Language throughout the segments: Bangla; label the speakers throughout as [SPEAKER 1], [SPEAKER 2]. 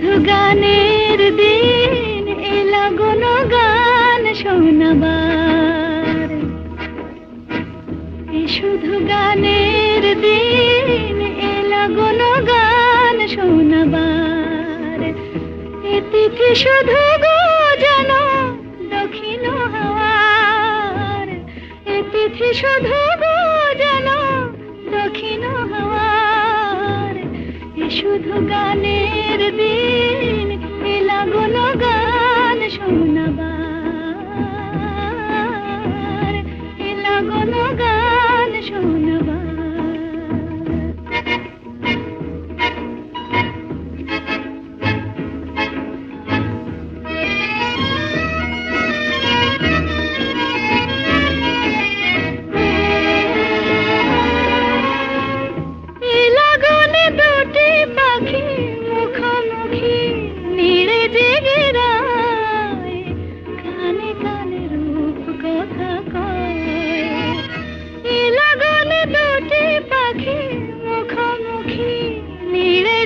[SPEAKER 1] শুধু গানের দিন এলা গান শোনাবার। শুধু গানের দিন এলা গান শোনাবার। এ তিথি শুধু গো যেন দক্ষিণ শুধু গো যেন দক্ষিণ শুধু গানের দিন এলা গুণ গান শোনাবার। এলা গুণ গান শোনাবার।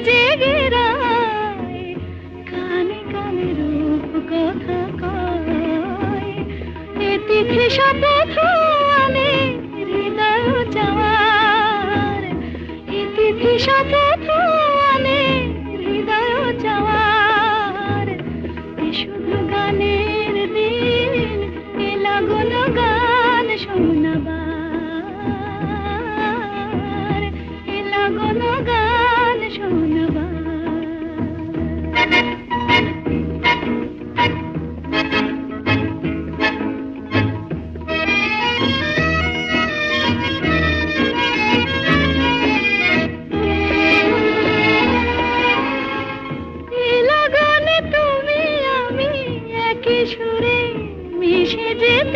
[SPEAKER 1] জেগে রায় কথা কয়। এ তিথি শপথ আমি হৃদয় শপথ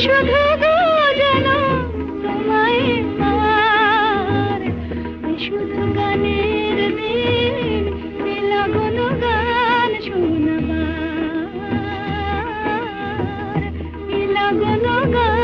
[SPEAKER 1] শুধু গো যেন তোমায় আর শুধু গানের দিন লাগন গান শোনাবার লাগন গান